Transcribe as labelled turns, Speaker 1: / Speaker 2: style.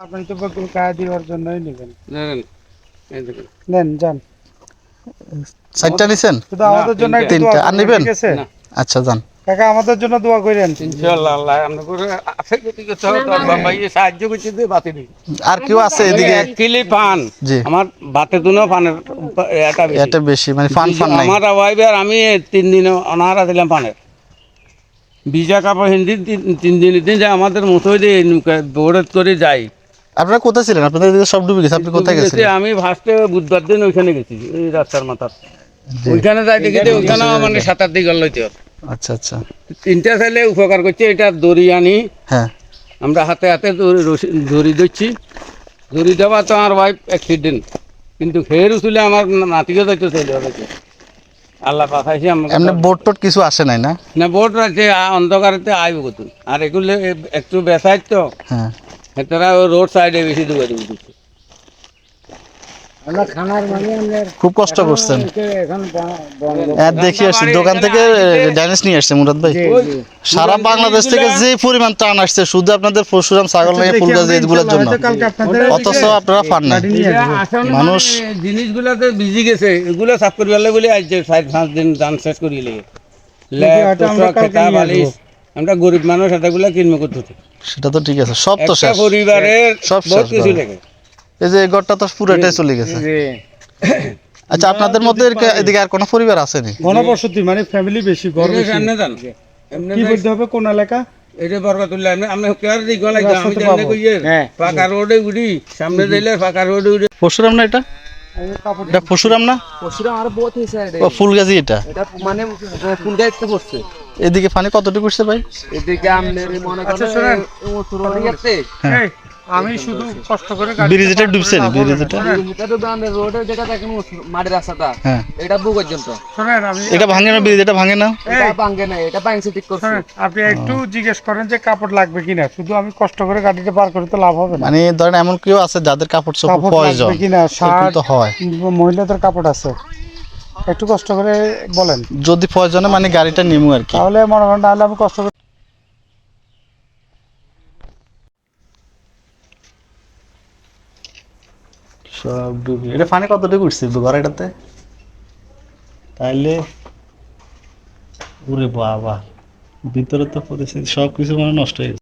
Speaker 1: আপনি তো বকুল জন্যই নেবেন।
Speaker 2: দেখুন।
Speaker 1: নেন যান।
Speaker 3: চারটা নিছেন?
Speaker 1: শুধু আমাদের জন্য
Speaker 3: তিনটা। আর নিবেন? আচ্ছা যান।
Speaker 1: কাকা আমাদের জন্য দোয়া করেন।
Speaker 2: ইনশাআল্লাহ আল্লাহ আমরা করে আছে যদি কিছু তো বাবা সাহায্য দিয়ে বাতি দিই
Speaker 3: আর কেউ আছে এদিকে?
Speaker 2: পান
Speaker 3: জি।
Speaker 2: আমার বাতে দুনো পানের এটা বেশি।
Speaker 3: এটা বেশি মানে ফান ফান নাই।
Speaker 2: আমার ওয়াইফ আর আমি তিন দিন অনাহারা দিলাম পানের বিজা কাপড় হিন্দি তিন- তিন দিন দিন যে আমাদের মতোই দিয়ে দৌড়ত করে যাই
Speaker 3: আপনারা কোথায় ছিলেন? আপনাদের এদিকে সব ডুবে গেছে। আপনি কোথায়
Speaker 2: গেছি,
Speaker 3: গেছিলেন?
Speaker 2: আমি ফার্স্টে বুধবার দিন ওইখানে গেছি এই রাস্তার মাথার। ওইখানে যাই দেখি যে ওইখানে মানে সাঁতার দিকে লইতে।
Speaker 3: আচ্ছা আচ্ছা।
Speaker 2: তিনটা ছেলে উপকার করছে এটা দড়ি আনি।
Speaker 3: হ্যাঁ।
Speaker 2: আমরা হাতে হাতে দড়ি দিচ্ছি দড়ি দেওয়া তো আমার ওয়াইফ অ্যাক্সিডেন্ট কিন্তু ফের উঠলে আমার নাতিকে যাইতে চলে যাবে আল্লাহ পাঠাইছি আমাকে
Speaker 3: এমনি বোট টোট কিছু আসে নাই না?
Speaker 2: না বোট রাখছে অন্ধকারেতে আইব কত আর এগুলো একটু বেসাইড তো।
Speaker 3: হ্যাঁ।
Speaker 2: হেতারা রোড সাইডে বেশি দুবে দুবে
Speaker 1: আমরা খানার মানে আমরা
Speaker 3: খুব কষ্ট করছেন।
Speaker 1: এখন
Speaker 3: হ্যাঁ, দেখি আসছি দোকান থেকে ড্যানিস নিয়ে আসছে মুরাদ ভাই। সারা বাংলাদেশ থেকে যে পরিমাণ টান আসছে শুধু আপনাদের পরশুরাম ছাগল নিয়ে ফুলগাছ এগুলোর জন্য। অথচ আপনারা ফান নাই। মানুষ
Speaker 2: জিনিসগুলাতে বিজি গেছে এগুলো সাফ করি পেলে বলে আজ যে চার পাঁচ দিন ধান শেষ করি লেগে বালিশ আমরা গরিব মানুষ এটাগুলা কিনবো করতে
Speaker 3: সেটা তো ঠিক আছে সব তো শেষ।
Speaker 2: পরিবারের
Speaker 3: সব
Speaker 2: বহুত
Speaker 3: শেষ
Speaker 2: কিছু লাগে।
Speaker 3: এই যে ঘরটা তো পুরোটাই চলে গেছে। আচ্ছা আপনাদের মধ্যে এদিকে আর কোনো পরিবার আসেনি
Speaker 1: ঘনবসতি মানে ফ্যামিলি বেশি ঘর বেশি।
Speaker 2: সামনে যান। এমনি
Speaker 1: কি বলতে হবে কোন এলাকা?
Speaker 2: এটা বরকতুল্লাহ। আমি আমি কেয়ার দিই গলাই আমি জানি। কইয়ে
Speaker 1: হ্যাঁ।
Speaker 2: পাকা রোডে উড়ি সামনে দিলে পাকা রোডে উড়ি।
Speaker 3: পরশুরাম না এটা? এটা পরশুরাম না?
Speaker 4: পরশুরাম আর বহুত এটা।
Speaker 3: ও ফুলগাছি এটা।
Speaker 4: এটা মানে ফুল গাইতে পড়ছে।
Speaker 3: এদিকে পানি কতটুকু উঠছে ভাই?
Speaker 4: এদিকে আমনের মনে
Speaker 1: আচ্ছা,
Speaker 4: করেন
Speaker 1: শোনেন।
Speaker 4: উত্তর
Speaker 1: এই, আমি শুধু কষ্ট করে গাড়ি
Speaker 3: ব্রিজটা ডুবছে নি ব্রিজটা
Speaker 4: এটা তো আমাদের রোডের যেটা দেখেন মাটির রাস্তাটা
Speaker 3: হ্যাঁ।
Speaker 4: এটা বু পর্যন্ত।
Speaker 1: শোনেন আমি
Speaker 3: এটা ভাঙে না ব্রিজ এটা ভাঙে না?
Speaker 4: এটা ভাঙ্গে না এটা ভাঙছে ঠিক করছে।
Speaker 1: শোনেন আপনি একটু জিজ্ঞেস করেন যে কাপড় লাগবে কিনা। শুধু আমি কষ্ট করে গাড়িটা পার করে তো লাভ হবে না।
Speaker 3: মানে ধরেন এমন কেউ আছে যাদের কাপড় চোপড়
Speaker 1: কাপড়
Speaker 3: প্রয়োজন
Speaker 1: লাগবে কিনা শার্ট
Speaker 3: তো হয়।
Speaker 1: মহিলাদের কাপড় আছে। একটু কষ্ট করে বলেন।
Speaker 3: যদি প্রয়োজনে মানে গাড়িটা নিমু আর কি।
Speaker 1: তাহলে মনে করেন তাহলে আমি কষ্ট করে
Speaker 3: সব ডুবে এটা পানি কতটুকু উঠছে ঘরেটাতে তাইলে ওরে বাবা ভিতরে তো পরিস্থিতি সব কিছু মানে নষ্ট হয়ে